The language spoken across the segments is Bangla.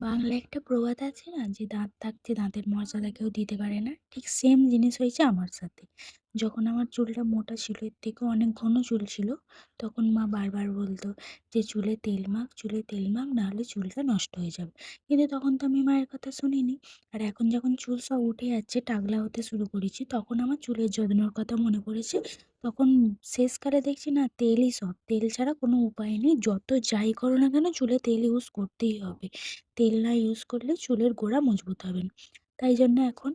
বাংলায় একটা প্রবাদ আছে না যে, "দাঁত থাকতে দাঁতের মর্যাদা কেউ দিতে পারে না।" ঠিক সেম জিনিস হয়েছে আমার সাথে। যখন আমার চুলটা মোটা ছিল, এর থেকেও অনেক ঘন চুল ছিল, তখন মা বারবার বলতো যে, "চুলে তেল মাখ, চুলে তেল মাখ, নাহলে চুলটা নষ্ট হয়ে যাবে।" কিন্তু তখন তো আমি মায়ের কথা শুনিনি। আর এখন যখন চুল সব উঠে যাচ্ছে, টাকলা হতে শুরু করেছি, তখন আমার চুলের যত্নের কথা মনে পড়েছে। তখন শেষকালে দেখছি না তেলই সব। তেল ছাড়া কোনো উপায় নেই। যত যাই করো না কেন চুলে তেল ইউজ করতেই হবে। তেল না ইউজ করলে চুলের গোড়া মজবুত হবে না। তাই জন্য এখন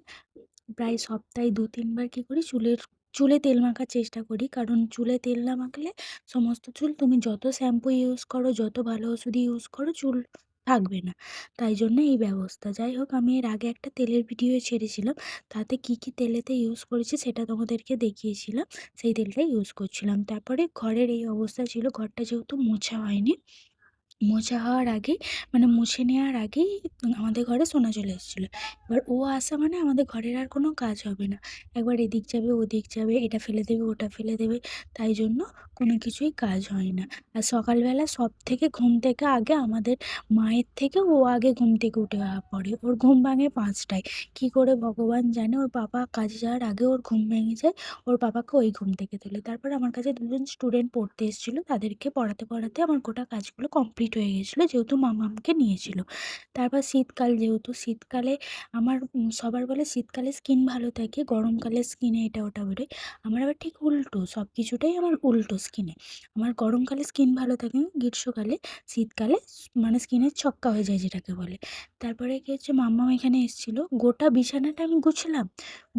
প্রায় সপ্তাহে ২-৩ বার কি করি চুলের চুলে তেল মাখার চেষ্টা করি। কারণ চুলে তেল না মাখলে সমস্ত চুল তুমি যত শ্যাম্পু ইউজ করো, যত ভালো ওষুধই ইউজ করো চুল থাকবে না। তাই জন্য এই ব্যবস্থা। যাই হোক আমি এর আগে একটা তেলের ভিডিও ছেড়েছিলাম। তাতে কী, কী তেলেতে ইউজ করেছি সেটা তোমাদেরকে দেখিয়েছিলাম। সেই তেলটাই ইউজ করছিলাম। তারপরে ঘরের এই অবস্থা ছিল, ঘরটা যেহেতু মোছা হয়নি মোছা হওয়ার আগেই মানে মুছে নেওয়ার আগেই আমাদের ঘরে সোনা চলে এসেছিল। এবার ও আসা মানে আমাদের ঘরের আর কোনো কাজ হবে না। একবার এদিক যাবে, ওদিক যাবে, এটা ফেলে দেবে, ওটা ফেলে দেবে। তাই জন্য কোনো কিছুই কাজ হয় না। আর সকালবেলা সব থেকে ঘুম থেকে আগে আমাদের মায়ের থেকে ও আগে ঘুম থেকে উঠে পড়ে। ওর ঘুম ভাঙে ৫ টায়। কী করে ভগবান জানে ওর বাবা কাজে যাওয়ার আগে ওর ঘুম ভেঙে যায়। ওর বাবাকে ওই ঘুম থেকে তোলে। তারপর আমার কাছে দুজন স্টুডেন্ট পড়তে এসেছিল। তাদেরকে পড়াতে, পড়াতে আমার গোটা কাজগুলো কমপ্লিট হয়ে গেছিল যেহেতু মামামকে নিয়েছিল। তারপর শীতকাল যেহেতু শীতকালে আমার সবার বলে শীতকালে স্কিন ভালো থাকে, গরমকালে স্কিনে এটা ওটা বেরোয়। আমার আবার ঠিক উল্টো। সব কিছুটাই আমার উল্টো স্কিনে। আমার গরমকালে স্কিন ভালো থাকে, গ্রীষ্মকালে, শীতকালে মানে স্কিনের ছক্কা হয়ে যায় যেটাকে বলে। তারপরে কি হচ্ছে মাম্মাম এখানে এসেছিল। গোটা বিছানাটা আমি গুছলাম।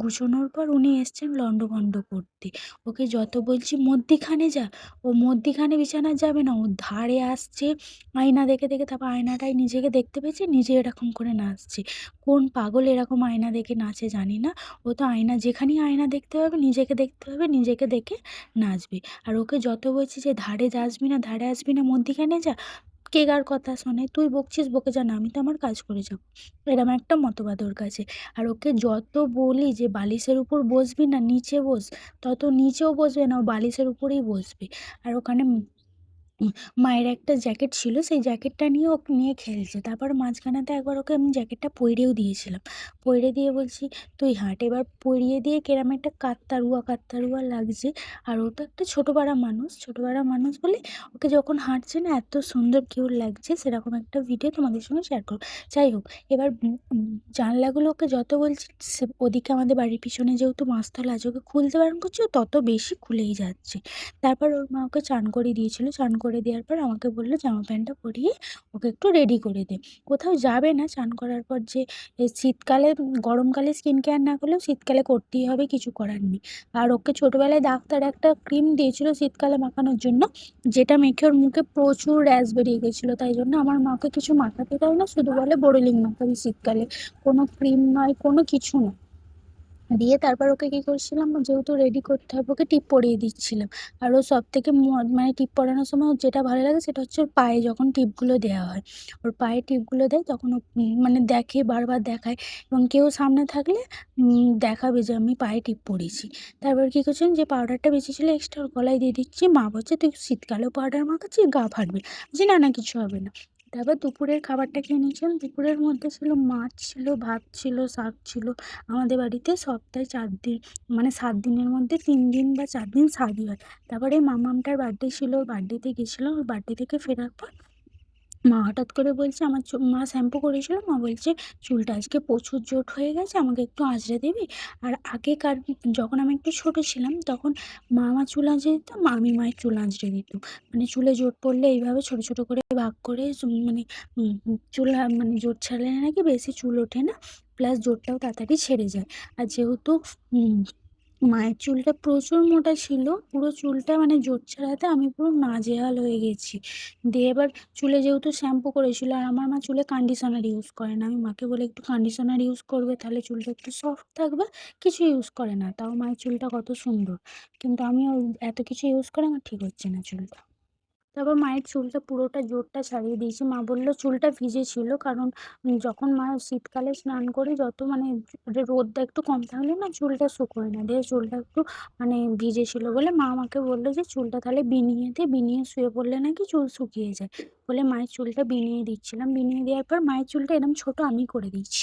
গুছোনোর পর উনি এসছেন লন্ডভন্ড করতে। ওকে যত বলছি মধ্যিখানে যা, ও মধ্যিখানে বিছানা যাবে না। ও ধারে আসছে, আয়না দেখে, দেখে তারপর আয়নাটায় নিজেকে দেখতে পেয়েছে, নিজে এরকম করে নাচছে। কোন পাগল এরকম আয়না দেখে নাচে জানি না। ও তো আয়না যেখানেই আয়না দেখতে পাবে, নিজেকে দেখতে পাবে, নিজেকে দেখে নাচবে। আর ওকে যত বলছি যে, "ধারে আসবি না, ধারে আসবি না, মধ্যিখানে যা।" কে কার কথা শোনে? "তুই বকছিস বকে যা না, আমি তো আমার কাজ করে যাব।" এরম একটা মতবাদ ওর কাছে। আর ওকে যত বলি যে, "বালিশের উপর বসবি না, নিচে বস।" তত নিচেও বসবে না, ও বালিশের উপরেই বসবে। আর ওখানে মায়ের একটা জ্যাকেট ছিল, সেই জ্যাকেটটা নিয়ে ওকে নিয়ে খেলছে। তারপর মাঝখানেতে একবার ওকে আমি জ্যাকেটটা পইড়েও দিয়েছিলাম। পইড়ে দিয়ে বলছি, "তুই হাঁট।" এবার পইড়িয়ে দিয়ে কিরম একটা কাত্তারুয়া, কাত্তারুয়া লাগছে। আর ও তো একটা ছোট পাড়া মানুষ। ছোট পাড়া মানুষ বলে ওকে যখন হাঁটছে না এত সুন্দর কিউট লাগছে সেরকম একটা ভিডিও তোমাদের সঙ্গে শেয়ার করব। যাই হোক এবার জানলাগুলো ওকে যত বলছি ওদিকে আমাদের বাড়ির পিছনে যেহেতু মাছতলা আছে, ওকে খুলতে বারণ করছি ও তত বেশি খুলেই যাচ্ছে। তারপর ওর মা ওকে চান করে দিয়েছিল। চান করে দেওয়ার পর আমাকে বলল "জামা প্যান্টটা পরিয়ে ওকে একটু রেডি করে দে।" কোথাও যাবে না চান করার পর যে শীতকালে গরমকালে স্কিন কেয়ার না করলেও শীতকালে করতেই হবে, কিছু করার নেই। আর ওকে ছোটবেলায় ডাক্তার একটা ক্রিম দিয়েছিল শীতকালে মাখানোর জন্য, যেটা মেখে ওর মুখে প্রচুর র‍্যাশ বেরিয়ে গেছিল। তাই জন্য আমার মাকে কিছু মাখাতে দেয় না, শুধু বলে বোরোলিন মাখাবি শীতকালে। কোনো ক্রিম নয়, কোনো কিছু না। দিয়ে তারপর ওকে কী করছিলাম, যেহেতু রেডি করতে হবে ওকে টিপ পরিয়ে দিচ্ছিলাম। আর ওর সবথেকে ম মানে টিপ পরানোর সময় যেটা ভালো লাগে সেটা হচ্ছে ওর পায়ে যখন টিপগুলো দেওয়া হয়। ওর পায়ে টিপগুলো দেয় তখন ও মানে দেখে বারবার দেখায় এবং কেউ সামনে থাকলে দেখাবে যে আমি পায়ে টিপ পরিয়েছি। তারপর কী করছিলাম যে পাউডারটা বেঁচে ছিল এক্সট্রা গলায় দিয়ে দিচ্ছি। মা বলছে, "তুই শীতকালেও পাউডার মাখাচ্ছিস, গা ফাটবে।" যে "না, না কিছু হবে না।" তারপর দুপুরের খাবারটা খেয়ে নিয়েছিলাম। দুপুরের মধ্যে ছিল মাছ ছিল, ভাত ছিল, শাক ছিল। আমাদের বাড়িতে সপ্তাহে চার দিন মানে সাত দিনের মধ্যে তিন দিন বা চার দিন শাকই হয়। তারপরে মামামটার বার্থডে ছিল, বার্থডেতে গেছিলাম। ওর বার্থডে থেকে ফেরার পর মা হঠাৎ করে বলছে আমার মা শ্যাম্পু করেছিল। মা বলছে, "চুলটা আজকে প্রচুর জোট হয়ে গেছে, আমাকে একটু আঁচড়ে দিবি?" আর আগেকার যখন আমি একটু ছোট ছিলাম তখন মা আমার চুল আঁচড়ে দিত, আমি মায়ের চুল আঁচড়ে দিতাম। মানে চুলে জোট পড়লে এইভাবে ছোট, ছোট করে ভাগ করে মানে চুল মানে জোট ছাড়লে নাকি বেশি চুল ওঠে না, প্লাস জোটটাও তাড়াতাড়ি ছেড়ে যায়। আর যেহেতু মায়ের চুলটা প্রচুর মোটা ছিল, পুরো চুলটা মানে জোট ছাড়াতে আমি পুরো নাজেহাল হয়ে গেছি। দিয়ে এবার চুলে যেহেতু শ্যাম্পু করেছিল আর আমার মা চুলে কন্ডিশনার ইউজ করে না। আমি মাকে বলে "একটু কন্ডিশনার ইউজ করবে, তাহলে চুলটা একটু সফট থাকবে।" কিছু ইউজ করে না। তাও মায়ের চুলটা কত সুন্দর। কিন্তু আমি এত কিছু ইউজ করে আমার ঠিক হচ্ছে না চুলটা। তারপর মায়ের চুলটা পুরোটা জোরটা ছাড়িয়ে দিয়েছি। মা বলল চুলটা ভিজে ছিল কারণ যখন মা শীতকালে স্নান করে যত মানে রোদটা একটু কম থাকলে না চুলটা শুকোয় না। দিয়ে চুলটা একটু মানে ভিজে ছিল বলে মা আমাকে বলল যে, "চুলটা তাহলে বিনিয়ে দে, বিনিয়ে শুয়ে পড়লে নাকি চুল শুকিয়ে যায়।" বলে মায়ের চুলটা বিনিয়ে দিচ্ছিলাম। বিনিয়ে দেওয়ার পর মায়ের চুলটা এরম ছোট আমি করে দিয়েছি।